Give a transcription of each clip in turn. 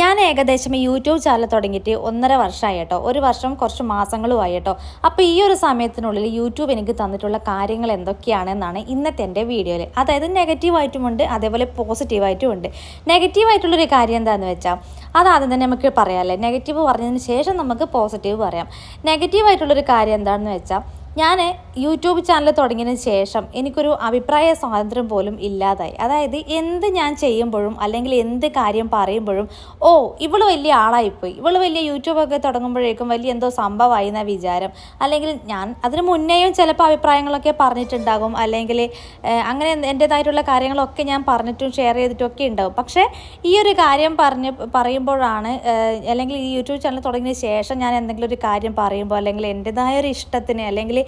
ഞാൻ ഏകദേശം YouTube channel തുടങ്ങിയിട്ട് ഒന്നര വർഷമായി കേട്ടോ. ഒരു വർഷം കുറച്ച് മാസങ്ങളുമായി കേട്ടോ. അപ്പോൾ ഈ ഒരു സമയത്തിനുള്ളിൽ യൂട്യൂബ് എനിക്ക് തന്നിട്ടുള്ള കാര്യങ്ങൾ എന്തൊക്കെയാണെന്നാണ് ഇന്നത്തെ എന്റെ വീഡിയോയിൽ. അതായത് നെഗറ്റീവായിട്ടുമുണ്ട് അതേപോലെ പോസിറ്റീവായിട്ടുമുണ്ട് നെഗറ്റീവായിട്ടുള്ളൊരു കാര്യം എന്താണെന്ന് വെച്ചാൽ അതാദ്യം തന്നെ നമുക്ക് പറയാമല്ലേ നെഗറ്റീവ് പറഞ്ഞതിന് ശേഷം നമുക്ക് പോസിറ്റീവ് പറയാം. നെഗറ്റീവായിട്ടുള്ളൊരു കാര്യം എന്താണെന്ന് വെച്ചാൽ ഞാൻ യൂട്യൂബ് ചാനൽ തുടങ്ങിയതിന് ശേഷം എനിക്കൊരു അഭിപ്രായ സ്വാതന്ത്ര്യം പോലും ഇല്ലാതായി. അതായത് എന്ത് ഞാൻ ചെയ്യുമ്പോഴും അല്ലെങ്കിൽ എന്ത് കാര്യം പറയുമ്പോഴും ഓ ഇവൾ വലിയ ആളായിപ്പോയി. ഇവൾ വലിയ യൂട്യൂബൊക്കെ തുടങ്ങുമ്പോഴേക്കും വലിയ എന്തോ സംഭവമായി എന്ന വിചാരം. അല്ലെങ്കിൽ ഞാൻ അതിന് മുന്നേയും ചിലപ്പോൾ അഭിപ്രായങ്ങളൊക്കെ പറഞ്ഞിട്ടുണ്ടാകും. അല്ലെങ്കിൽ അങ്ങനെ എന്റേതായിട്ടുള്ള കാര്യങ്ങളൊക്കെ ഞാൻ പറഞ്ഞിട്ടും ഷെയർ ചെയ്തിട്ടും ഒക്കെ ഉണ്ടാവും പക്ഷേ ഈ ഒരു കാര്യം പറഞ്ഞ് പറയുമ്പോഴാണ് അല്ലെങ്കിൽ ഈ യൂട്യൂബ് ചാനൽ തുടങ്ങിയ ശേഷം ഞാൻ എന്തെങ്കിലും ഒരു കാര്യം പറയുമ്പോൾ അല്ലെങ്കിൽ എന്റെതായ ഒരു ഇഷ്ടത്തിന് അല്ലെങ്കിൽ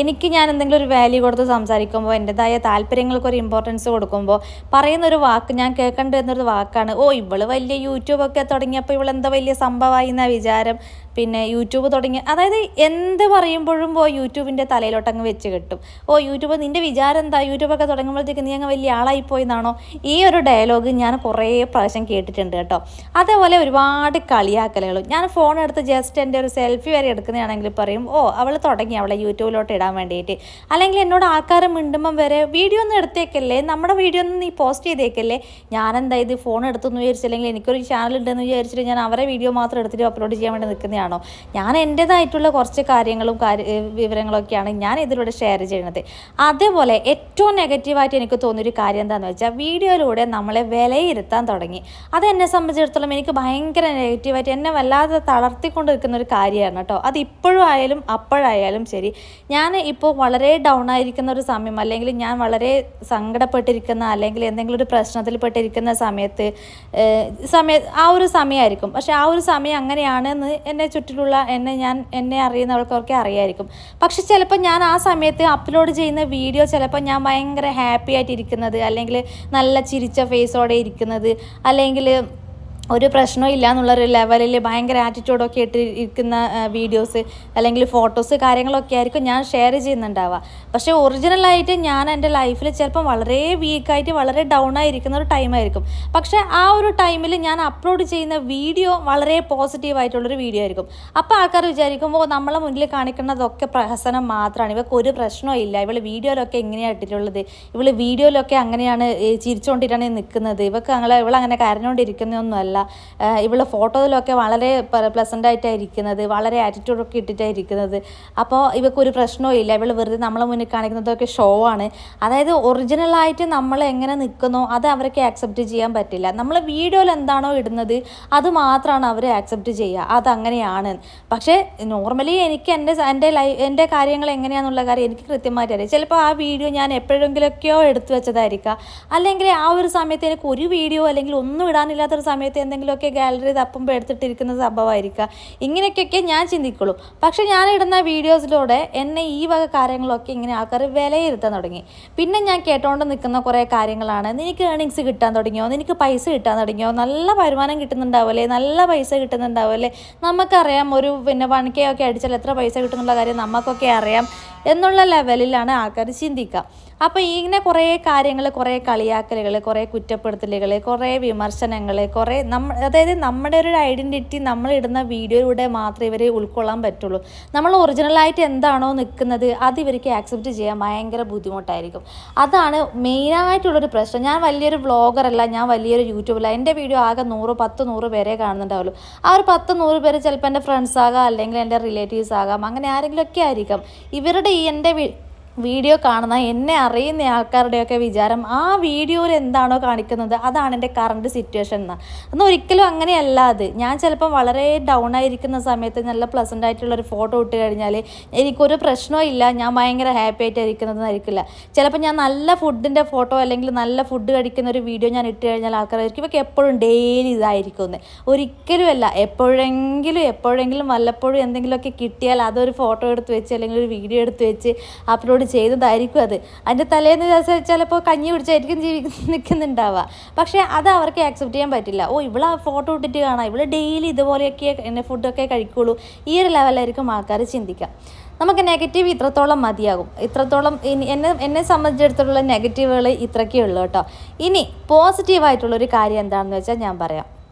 എനിക്ക് ഞാൻ എന്തെങ്കിലും ഒരു വാല്യൂ കൊടുത്ത് സംസാരിക്കുമ്പോൾ എന്റെതായ താല്പര്യങ്ങൾക്ക് ഒരു ഇമ്പോർട്ടൻസ് കൊടുക്കുമ്പോൾ പറയുന്ന ഒരു വാക്ക് ഞാൻ കേൾക്കേണ്ടി വാക്കാണ്. ഓ ഇവൾ വലിയ യൂട്യൂബൊക്കെ തുടങ്ങിയപ്പോൾ ഇവളെന്താ വലിയ സംഭവമായി എന്ന വിചാരം. പിന്നെ യൂട്യൂബ് തുടങ്ങി അതായത് എന്ത് പറയുമ്പോഴും ഓ യൂട്യൂബിന്റെ തലയിലോട്ടങ്ങ് വെച്ച് കിട്ടും. ഓ യൂട്യൂബ് നിന്റെ വിചാരം എന്താ? യൂട്യൂബൊക്കെ തുടങ്ങുമ്പോഴത്തേക്ക് നീ അങ്ങ് വലിയ ആളായിപ്പോയി എന്നാണോ ഈ ഒരു ഡയലോഗ് ഞാൻ കുറേ പ്രാവശ്യം കേട്ടിട്ടുണ്ട് കേട്ടോ. അതേപോലെ ഒരുപാട് കളിയാക്കലുകളും. ഞാൻ ഫോൺ എടുത്ത് ജസ്റ്റ് എന്റെ ഒരു സെൽഫി വരെ എടുക്കുന്നതാണെങ്കിൽ പറയും ഓ അവൾ തുടങ്ങി അവളെ യൂട്യൂബിലോട്ട് ഇടാൻ വേണ്ടിയിട്ട്. അല്ലെങ്കിൽ എന്നോട് ആൾക്കാർ മിണ്ടുമ്പം വരെ വീഡിയോ ഒന്നും എടുത്തേക്കല്ലേ? നമ്മുടെ വീഡിയോ ഒന്നും നീ പോസ്റ്റ് ചെയ്തേക്കല്ലേ? ഞാനെന്താ ഇത് ഫോൺ എടുത്തെന്ന് വിചാരിച്ചില്ലെങ്കിൽ എനിക്കൊരു ചാനൽ ഉണ്ടെന്ന് വിചാരിച്ചിട്ട് ഞാൻ അവരെ വീഡിയോ മാത്രം എടുത്തിട്ട് അപ്ലോഡ് ചെയ്യാൻ വേണ്ടി നിൽക്കുന്നതാണോ. ഞാൻ എന്റെതായിട്ടുള്ള കുറച്ച് കാര്യങ്ങളും കാര്യ വിവരങ്ങളൊക്കെയാണ് ഞാൻ ഇതിലൂടെ ഷെയർ ചെയ്യുന്നത്. അതേപോലെ ഏറ്റവും നെഗറ്റീവായിട്ട് എനിക്ക് തോന്നിയൊരു കാര്യം എന്താണെന്ന് വെച്ചാൽ വീഡിയോയിലൂടെ നമ്മളെ വിലയിരുത്താൻ തുടങ്ങി. അത് എന്നെ സംബന്ധിച്ചിടത്തോളം എനിക്ക് ഭയങ്കര നെഗറ്റീവായിട്ട് എന്നെ വല്ലാതെ തളർത്തിക്കൊണ്ട് നിൽക്കുന്ന ഒരു കാര്യമാണ് കേട്ടോ. അത് ഇപ്പോഴും ആയാലും അപ്പോഴായാലും ശരി. ഞാൻ ഇപ്പോൾ വളരെ ഡൗൺ ആയിരിക്കുന്ന ഒരു സമയം അല്ലെങ്കിൽ ഞാൻ വളരെ സങ്കടപ്പെട്ടിരിക്കുന്ന അല്ലെങ്കിൽ എന്തെങ്കിലും ഒരു പ്രശ്നത്തിൽ പെട്ടിരിക്കുന്ന സമയത്ത് സമയ ആ ഒരു സമയമായിരിക്കും. പക്ഷെ ആ ഒരു സമയം അങ്ങനെയാണെന്ന് എന്നെ ചുറ്റിലുള്ള എന്നെ ഞാൻ എന്നെ അറിയുന്നവർക്കൊക്കെ അറിയായിരിക്കും. പക്ഷെ ചിലപ്പോൾ ഞാൻ ആ സമയത്ത് അപ്ലോഡ് ചെയ്യുന്ന വീഡിയോ ചിലപ്പോൾ ഞാൻ ഭയങ്കര ഹാപ്പി ആയിട്ട് ഇരിക്കുന്നത് അല്ലെങ്കിൽ നല്ല ചിരിച്ച ഫേസോടെ ഇരിക്കുന്നത് അല്ലെങ്കിൽ ഒരു പ്രശ്നവും ഇല്ല എന്നുള്ളൊരു ലെവലിൽ ഭയങ്കര ആറ്റിറ്റ്യൂഡൊക്കെ ഇട്ട് ഇരിക്കുന്ന വീഡിയോസ് അല്ലെങ്കിൽ ഫോട്ടോസ് കാര്യങ്ങളൊക്കെ ആയിരിക്കും ഞാൻ ഷെയർ ചെയ്യുന്നുണ്ടാവുക. പക്ഷേ ഒറിജിനലായിട്ട് ഞാൻ എന്റെ ലൈഫിൽ ചിലപ്പം വളരെ വീക്കായിട്ട് വളരെ ഡൗൺ ആയിരിക്കുന്ന ഒരു ടൈമായിരിക്കും പക്ഷെ ആ ഒരു ടൈമിൽ ഞാൻ അപ്ലോഡ് ചെയ്യുന്ന വീഡിയോ വളരെ പോസിറ്റീവ് ആയിട്ടുള്ളൊരു വീഡിയോ ആയിരിക്കും. അപ്പോൾ ആൾക്കാർ വിചാരിക്കുമ്പോൾ നമ്മളെ മുന്നിൽ കാണിക്കുന്നതൊക്കെ പ്രഹസനം മാത്രമാണ് ഇവർക്ക് ഒരു പ്രശ്നവും ഇല്ല. ഇവൾ വീഡിയോയിലൊക്കെ എങ്ങനെയാണ് ഇട്ടിട്ടുള്ളത്? ഇവൾ വീഡിയോയിലൊക്കെ അങ്ങനെയാണ് ചിരിച്ചുകൊണ്ടിട്ടാണ് നിൽക്കുന്നത് ഇവൾക്ക് അങ്ങനെ ഇവളങ്ങനെ കരഞ്ഞുകൊണ്ടിരിക്കുന്നതൊന്നുമല്ല ഇവൾ ഫോട്ടോയിലൊക്കെ വളരെ പ്ലസന്റ് ഇരിക്കുന്നത്. വളരെ ആറ്റിറ്റ്യൂഡൊക്കെ ഇട്ടിട്ടാണ് ഇരിക്കുന്നത്. അപ്പോൾ ഇവൾക്ക് ഒരു പ്രശ്നവും ഇല്ല. ഇവൾ വെറുതെ നമ്മളെ മുന്നിൽ കാണിക്കുന്നതൊക്കെ ഷോ ആണ്. അതായത് ഒറിജിനലായിട്ട് നമ്മൾ എങ്ങനെ നിൽക്കുന്നോ അത് അവർക്ക് ആക്സെപ്റ്റ് ചെയ്യാൻ പറ്റില്ല. നമ്മൾ വീഡിയോയിൽ എന്താണോ ഇടുന്നത് അത് മാത്രമാണ് അവർ ആക്സെപ്റ്റ് ചെയ്യുക. അതങ്ങനെയാണ്. പക്ഷേ നോർമലി എനിക്ക് എന്റെ എന്റെ ലൈ എന്റെ കാര്യങ്ങൾ എങ്ങനെയാണെന്നുള്ള കാര്യം എനിക്ക് കൃത്യമായിട്ട് അറിയാം. ചിലപ്പോൾ ആ വീഡിയോ ഞാൻ എപ്പോഴെങ്കിലൊക്കെയോ എടുത്തു വെച്ചതായിരിക്കാം. അല്ലെങ്കിൽ ആ ഒരു സമയത്ത് എനിക്ക് ഒരു വീഡിയോ അല്ലെങ്കിൽ ഒന്നും ഇടാനില്ലാത്തൊരു സമയത്ത് എന്തെങ്കിലുമൊക്കെ ഗാലറി തപ്പുമ്പോൾ എടുത്തിട്ടിരിക്കുന്ന സംഭവമായിരിക്കാം. ഇങ്ങനെയൊക്കെ ഞാൻ ചിന്തിക്കുള്ളൂ. പക്ഷേ ഞാൻ ഇടുന്ന വീഡിയോസിലൂടെ എന്നെ ഈ വക കാര്യങ്ങളൊക്കെ ഇങ്ങനെ ആൾക്കാർ വിലയിരുത്താൻ തുടങ്ങി. പിന്നെ ഞാൻ കേട്ടോണ്ട് നിൽക്കുന്ന കുറേ കാര്യങ്ങളാണ്. നിനക്ക് ഏണിങ്സ് കിട്ടാൻ തുടങ്ങിയോ? നിനക്ക് പൈസ കിട്ടാൻ തുടങ്ങിയോ? നല്ല വരുമാനം കിട്ടുന്നുണ്ടാവില്ലേ നല്ല പൈസ കിട്ടുന്നുണ്ടാവില്ലേ നമുക്കറിയാം ഒരു പിന്നെ വൺ കെ ഒക്കെ അടിച്ചാൽ എത്ര പൈസ കിട്ടുന്നുള്ള കാര്യം നമുക്കൊക്കെ അറിയാം. എന്നുള്ള ലെവലിലാണ് ആൾക്കാർ ചിന്തിക്കുക അപ്പോൾ ഇങ്ങനെ കുറേ കാര്യങ്ങൾ കുറേ കളിയാക്കലുകൾ കുറേ കുറ്റപ്പെടുത്തലുകൾ കുറേ വിമർശനങ്ങൾ കുറേ നമ്മ അതായത് നമ്മുടെ ഒരു ഐഡന്റിറ്റി നമ്മൾ ഇടുന്ന വീഡിയോയിലൂടെ മാത്രമേ ഇവരെ ഉൾക്കൊള്ളാൻ പറ്റുള്ളൂ. നമ്മൾ ഒറിജിനലായിട്ട് എന്താണോ നിൽക്കുന്നത് അത് ഇവർക്ക് ആക്സെപ്റ്റ് ചെയ്യാൻ ഭയങ്കര ബുദ്ധിമുട്ടായിരിക്കും. അതാണ് മെയിനായിട്ടുള്ളൊരു പ്രശ്നം. ഞാൻ വലിയൊരു വ്ളോഗറല്ല ഞാൻ വലിയൊരു യൂട്യൂബല്ല എന്റെ വീഡിയോ ആകെ നൂറ് പത്ത് നൂറ് പേരെ കാണുന്നുണ്ടാവുള്ളൂ. ആ ഒരു പത്ത് നൂറ് പേര് ചിലപ്പോൾ എന്റെ ഫ്രണ്ട്സ് ആകാം അല്ലെങ്കിൽ എന്റെ റിലേറ്റീവ്സ് ആകാം അങ്ങനെ ആരെങ്കിലുമൊക്കെ ആയിരിക്കാം. ഇവരുടെ ഈ എന്റെ വീഡിയോ കാണുന്ന എന്നെ അറിയുന്ന ആൾക്കാരുടെയൊക്കെ വിചാരം ആ വീഡിയോയിൽ എന്താണോ കാണിക്കുന്നത്? അതാണ് എന്റെ കറണ്ട് സിറ്റുവേഷൻ എന്ന് എന്നാൽ ഒരിക്കലും അങ്ങനെയല്ല അത്. ഞാൻ ചിലപ്പം വളരെ ഡൗൺ ആയിരിക്കുന്ന സമയത്ത് നല്ല പ്ലസന്റ് ആയിട്ടുള്ള ഒരു ഫോട്ടോ ഇട്ട് കഴിഞ്ഞാൽ എനിക്കൊരു പ്രശ്നവും ഇല്ല. ഞാൻ ഭയങ്കര ഹാപ്പി ആയിട്ട് ഇരിക്കുന്നതെന്നായിരിക്കില്ല ചിലപ്പോൾ ഞാൻ നല്ല ഫുഡിന്റെ ഫോട്ടോ അല്ലെങ്കിൽ നല്ല ഫുഡ് കഴിക്കുന്ന ഒരു വീഡിയോ ഞാൻ ഇട്ട് കഴിഞ്ഞാൽ ആൾക്കാരായിരിക്കും. ഇവർക്ക് എപ്പോഴും ഡെയിലി ഇതായിരിക്കും ഒരിക്കലും അല്ല. എപ്പോഴെങ്കിലും എപ്പോഴെങ്കിലും വല്ലപ്പോഴും എന്തെങ്കിലുമൊക്കെ കിട്ടിയാൽ അതൊരു ഫോട്ടോ എടുത്ത് വെച്ച് അല്ലെങ്കിൽ ഒരു വീഡിയോ എടുത്ത് വെച്ച് അപ്ലോഡ് ചെയ്തതായിരിക്കും അത്. അതിന്റെ തലേന്ന് ദിവസം ചിലപ്പോൾ കഞ്ഞി പിടിച്ചായിരിക്കും ജീവി നിൽക്കുന്നുണ്ടാവുക. പക്ഷേ അത് അവർക്ക് ആക്സെപ്റ്റ് ചെയ്യാൻ പറ്റില്ല. ഓ ഇവളെ ഫോട്ടോ ഇട്ടിട്ട് കാണാം. ഇവൾ ഡെയിലി ഇതുപോലെയൊക്കെ എന്നെ ഫുഡൊക്കെ കഴിക്കുള്ളൂ. ഈ ഒരു ലെവലായിരിക്കും ആൾക്കാർ ചിന്തിക്കുക. നമുക്ക് നെഗറ്റീവ് ഇത്രത്തോളം മതിയാകും. ഇത്രത്തോളം എന്നെ എന്നെ സംബന്ധിച്ചിടത്തോളം നെഗറ്റീവുകൾ ഇത്രയ്ക്കേ ഉള്ളൂ കേട്ടോ. ഇനി പോസിറ്റീവായിട്ടുള്ളൊരു കാര്യം എന്താണെന്ന് വെച്ചാൽ ഞാൻ പറയാം.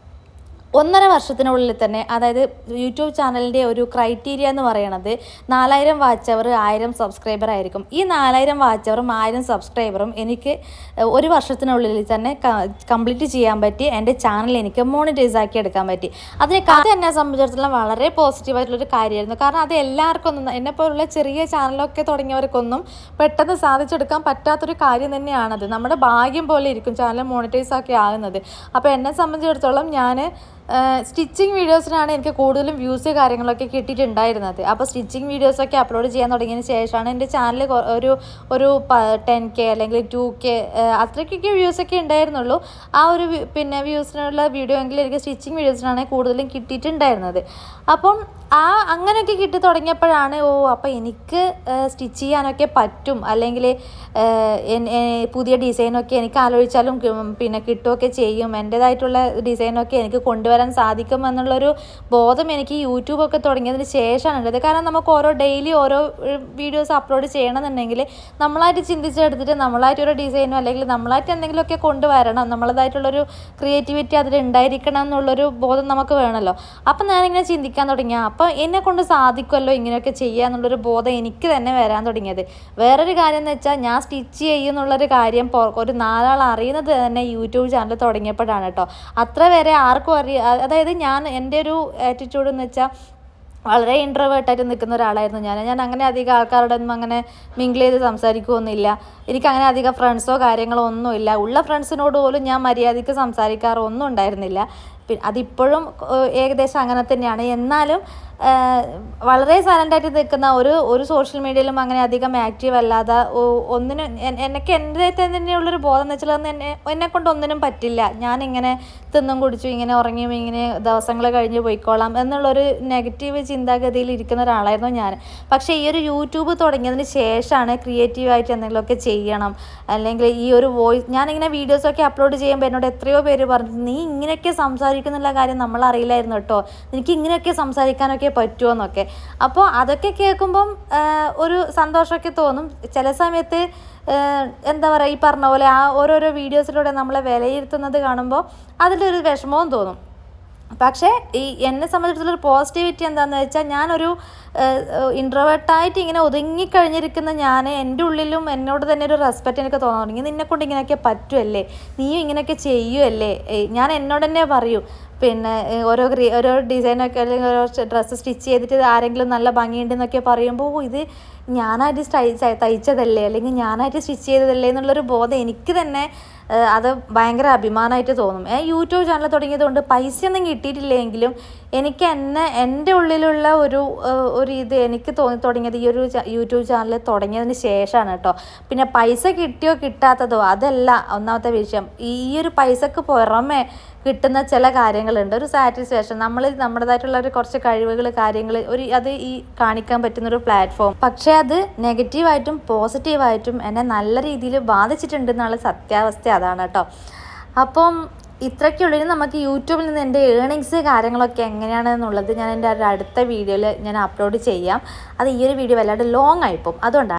ഒന്നര വർഷത്തിനുള്ളിൽ തന്നെ അതായത് യൂട്യൂബ് ചാനലിന്റെ ഒരു ക്രൈറ്റീരിയ എന്ന് പറയുന്നത് നാലായിരം വാച്ച് അവർ ആയിരം സബ്സ്ക്രൈബർ ആയിരിക്കും. ഈ നാലായിരം വാച്ച് അവറും ആയിരം സബ്സ്ക്രൈബറും എനിക്ക് ഒരു വർഷത്തിനുള്ളിൽ തന്നെ കംപ്ലീറ്റ് ചെയ്യാൻ പറ്റി എന്റെ ചാനൽ എനിക്ക് മോണിറ്റൈസ് ആക്കി എടുക്കാൻ പറ്റി. അതിനെ അത് എന്നെ സംബന്ധിച്ചിടത്തോളം വളരെ പോസിറ്റീവായിട്ടുള്ളൊരു കാര്യമായിരുന്നു. കാരണം അത് എല്ലാവർക്കും ഒന്നും എന്നെപ്പോലുള്ള ചെറിയ ചാനലൊക്കെ തുടങ്ങിയവർക്കൊന്നും പെട്ടെന്ന് സാധിച്ചെടുക്കാൻ പറ്റാത്തൊരു കാര്യം തന്നെയാണത്. നമ്മുടെ ഭാഗ്യം പോലെ ഇരിക്കും ചാനൽ മോണിറ്റൈസ് ആക്കി ആകുന്നത്. അപ്പോൾ എന്നെ സംബന്ധിച്ചിടത്തോളം ഞാൻ സ്റ്റിച്ചിങ് വീഡിയോസിനാണ് എനിക്ക് കൂടുതലും വ്യൂസ് കാര്യങ്ങളൊക്കെ കിട്ടിയിട്ടുണ്ടായിരുന്നത്. അപ്പോൾ സ്റ്റിച്ചിങ് വീഡിയോസൊക്കെ അപ്ലോഡ് ചെയ്യാൻ തുടങ്ങിയതിന് ശേഷമാണ് എന്റെ ചാനൽ ഒരു ഒരു ടെൻ കെ അല്ലെങ്കിൽ ടു കെ അത്രയ്ക്കൊക്കെ വ്യൂസൊക്കെ ഉണ്ടായിരുന്നുള്ളൂ. ആ ഒരു പിന്നെ വ്യൂസിനുള്ള വീഡിയോ എങ്കിലും എനിക്ക് സ്റ്റിച്ചിങ് വീഡിയോസിനാണ് കൂടുതലും കിട്ടിയിട്ടുണ്ടായിരുന്നത്. അപ്പം ആ അങ്ങനെയൊക്കെ കിട്ടി തുടങ്ങിയപ്പോഴാണ് ഓ അപ്പോൾ എനിക്ക് സ്റ്റിച്ച് ചെയ്യാനൊക്കെ പറ്റും. അല്ലെങ്കിൽ പുതിയ ഡിസൈനൊക്കെ എനിക്ക് ആലോചിച്ചാലും പിന്നെ കിട്ടുകയൊക്കെ ചെയ്യും. എന്റേതായിട്ടുള്ള ഡിസൈനൊക്കെ എനിക്ക് കൊണ്ടുവരാൻ സാധിക്കും എന്നുള്ളൊരു ബോധം എനിക്ക് യൂട്യൂബൊക്കെ തുടങ്ങിയതിന് ശേഷമാണ് ഉള്ളത്. കാരണം നമുക്ക് ഓരോ ഡെയിലി ഓരോ വീഡിയോസ് അപ്ലോഡ് ചെയ്യണമെന്നുണ്ടെങ്കിൽ നമ്മളായിട്ട് ചിന്തിച്ചെടുത്തിട്ട് നമ്മളായിട്ട് ഒരു ഡിസൈനോ അല്ലെങ്കിൽ നമ്മളായിട്ട് എന്തെങ്കിലുമൊക്കെ കൊണ്ടുവരണം നമ്മളതായിട്ടുള്ളൊരു ക്രിയേറ്റിവിറ്റി അതിൽ ഉണ്ടായിരിക്കണം എന്നുള്ളൊരു ബോധം നമുക്ക് വേണമല്ലോ. അപ്പം ഞാനിങ്ങനെ ചിന്തിക്കാൻ തുടങ്ങിയ അപ്പം എന്നെ കൊണ്ട് സാധിക്കുമല്ലോ ഇങ്ങനെയൊക്കെ ചെയ്യുക എന്നുള്ളൊരു ബോധം എനിക്ക് തന്നെ വരാൻ തുടങ്ങിയത്. വേറൊരു കാര്യം എന്ന് വെച്ചാൽ ഞാൻ സ്റ്റിച്ച് ചെയ്യുന്നുള്ളൊരു കാര്യം ഒരു നാലാൾ അറിയുന്നത് തന്നെ യൂട്യൂബ് ചാനൽ തുടങ്ങിയപ്പോഴാണ് കേട്ടോ. അത്ര വരെ ആർക്കും അറിയ അതായത് ഞാൻ എന്റെ ഒരു ആറ്റിറ്റ്യൂഡ് എന്ന് വെച്ചാൽ വളരെ ഇൻട്രവേർട്ടായിട്ട് നിൽക്കുന്ന ഒരാളായിരുന്നു ഞാൻ. ഞാൻ അങ്ങനെ അധികം ആൾക്കാരോടൊന്നും അങ്ങനെ മിങ്കിൾ ചെയ്ത് സംസാരിക്കുകയൊന്നുമില്ല എനിക്ക് അങ്ങനെ അധികം ഫ്രണ്ട്സോ കാര്യങ്ങളോ ഒന്നുമില്ല. ഉള്ള ഫ്രണ്ട്സിനോട് പോലും ഞാൻ മര്യാദയ്ക്ക് സംസാരിക്കാറോ ഒന്നും ഉണ്ടായിരുന്നില്ല. അതിപ്പോഴും ഏകദേശം അങ്ങനെ തന്നെയാണ്. എന്നാലും വളരെ സൈലന്റായിട്ട് നിൽക്കുന്ന ഒരു ഒരു സോഷ്യൽ മീഡിയയിലും അങ്ങനെ അധികം ആക്റ്റീവ് അല്ലാതെ ഒന്നിനും എനിക്ക് എന്റെ തന്നെയുള്ളൊരു ബോധം എന്ന് വെച്ചാൽ എന്നെ എന്നെ കൊണ്ട് ഒന്നിനും പറ്റില്ല. ഞാനിങ്ങനെ തിന്നും കുടിച്ചു ഇങ്ങനെ ഉറങ്ങിയും ഇങ്ങനെ ദിവസങ്ങൾ കഴിഞ്ഞ് പോയിക്കോളാം എന്നുള്ളൊരു നെഗറ്റീവ് ചിന്താഗതിയിൽ ഇരിക്കുന്ന ഒരാളായിരുന്നു ഞാൻ. പക്ഷേ ഈ ഒരു യൂട്യൂബ് തുടങ്ങിയതിന് ശേഷമാണ് ക്രിയേറ്റീവായിട്ട് എന്തെങ്കിലുമൊക്കെ ചെയ്യണം. അല്ലെങ്കിൽ ഈ ഒരു വോയിസ് ഞാനിങ്ങനെ വീഡിയോസൊക്കെ അപ്ലോഡ് ചെയ്യുമ്പോൾ എന്നോട് എത്രയോ പേര് പറഞ്ഞു നീ ഇങ്ങനെയൊക്കെ സംസാരിക്കുന്നുള്ള കാര്യം നമ്മൾ അറിയില്ലായിരുന്നു കേട്ടോ. എനിക്ക് ഇങ്ങനെയൊക്കെ സംസാരിക്കാനൊക്കെ പറ്റുമോ എന്നൊക്കെ അപ്പോൾ അതൊക്കെ കേൾക്കുമ്പം ഒരു സന്തോഷമൊക്കെ തോന്നും. ചില സമയത്ത് എന്താ പറയുക ഈ പറഞ്ഞ പോലെ ആ ഓരോരോ വീഡിയോസിലൂടെ നമ്മളെ വിലയിരുത്തുന്നത് കാണുമ്പോൾ അതിലൊരു വിഷമവും തോന്നും. പക്ഷേ ഈ എന്നെ സംബന്ധിച്ചിടത്തോളം പോസിറ്റിവിറ്റി എന്താണെന്ന് വെച്ചാൽ ഞാനൊരു ഇൻട്രവേർട്ടായിട്ട് ഇങ്ങനെ ഒതുങ്ങിക്കഴിഞ്ഞിരിക്കുന്ന ഞാൻ എന്റെ ഉള്ളിലും എന്നോട് തന്നെ ഒരു റെസ്പെക്റ്റ് എനിക്ക് തോന്നാൻ തുടങ്ങി. നിന്നെ കൊണ്ട് ഇങ്ങനെയൊക്കെ പറ്റുമല്ലേ നീയും ഇങ്ങനെയൊക്കെ ചെയ്യുമല്ലേ ഞാൻ എന്നോട് തന്നെ പറയൂ. പിന്നെ ഓരോ ക്രീ ഓരോ ഡിസൈനൊക്കെ അല്ലെങ്കിൽ ഓരോ ഡ്രസ്സ് സ്റ്റിച്ച് ചെയ്തിട്ട് ആരെങ്കിലും നല്ല ഭംഗിയുണ്ടെന്നൊക്കെ പറയുമ്പോൾ "ഓ, ഇത് ഞാനായിട്ട് തയ്ച്ചതല്ലേ? അല്ലെങ്കിൽ ഞാനായിട്ട് സ്റ്റിച്ച് ചെയ്തതല്ലേ? എന്നുള്ളൊരു ബോധം എനിക്ക് തന്നെ അത് ഭയങ്കര അഭിമാനമായിട്ട് തോന്നും. യൂട്യൂബ് ചാനൽ തുടങ്ങിയത് കൊണ്ട് ഒന്നും കിട്ടിയിട്ടില്ലെങ്കിലും എനിക്ക് എന്നെ എന്റെ ഉള്ളിലുള്ള ഒരു ഒരു ഇത് എനിക്ക് തോന്നി തുടങ്ങിയത് ഈ ഒരു യൂട്യൂബ് ചാനൽ തുടങ്ങിയതിന് ശേഷമാണ് കേട്ടോ. പിന്നെ പൈസ കിട്ടിയോ കിട്ടാത്തതോ അതല്ല ഒന്നാമത്തെ വിഷയം. ഈ ഒരു പൈസക്ക് പുറമെ കിട്ടുന്ന ചില കാര്യങ്ങളുണ്ട്. ഒരു സാറ്റിസ്ഫാക്ഷൻ നമ്മൾ നമ്മുടേതായിട്ടുള്ള ഒരു കുറച്ച് കഴിവുകൾ കാര്യങ്ങൾ ഒരു അത് ഈ കാണിക്കാൻ പറ്റുന്ന ഒരു പ്ലാറ്റ്ഫോം പക്ഷേ അത് നെഗറ്റീവായിട്ടും പോസിറ്റീവായിട്ടും എന്നെ നല്ല രീതിയിൽ ബാധിച്ചിട്ടുണ്ട് എന്നുള്ള സത്യാവസ്ഥ അതാണ് കേട്ടോ അപ്പം ഇത്രയ്ക്കുള്ളിൽ നമുക്ക് യൂട്യൂബിൽ നിന്ന് എന്റെ ഏണിങ്സ് കാര്യങ്ങളൊക്കെ എങ്ങനെയാണെന്നുള്ളത് ഞാൻ എന്റെ അടുത്ത വീഡിയോയിൽ ഞാൻ അപ്ലോഡ് ചെയ്യാം. അത് ഈ ഒരു വീഡിയോ വല്ലാണ്ട് ലോങ് ആയിപ്പോവും അതുകൊണ്ടാണ്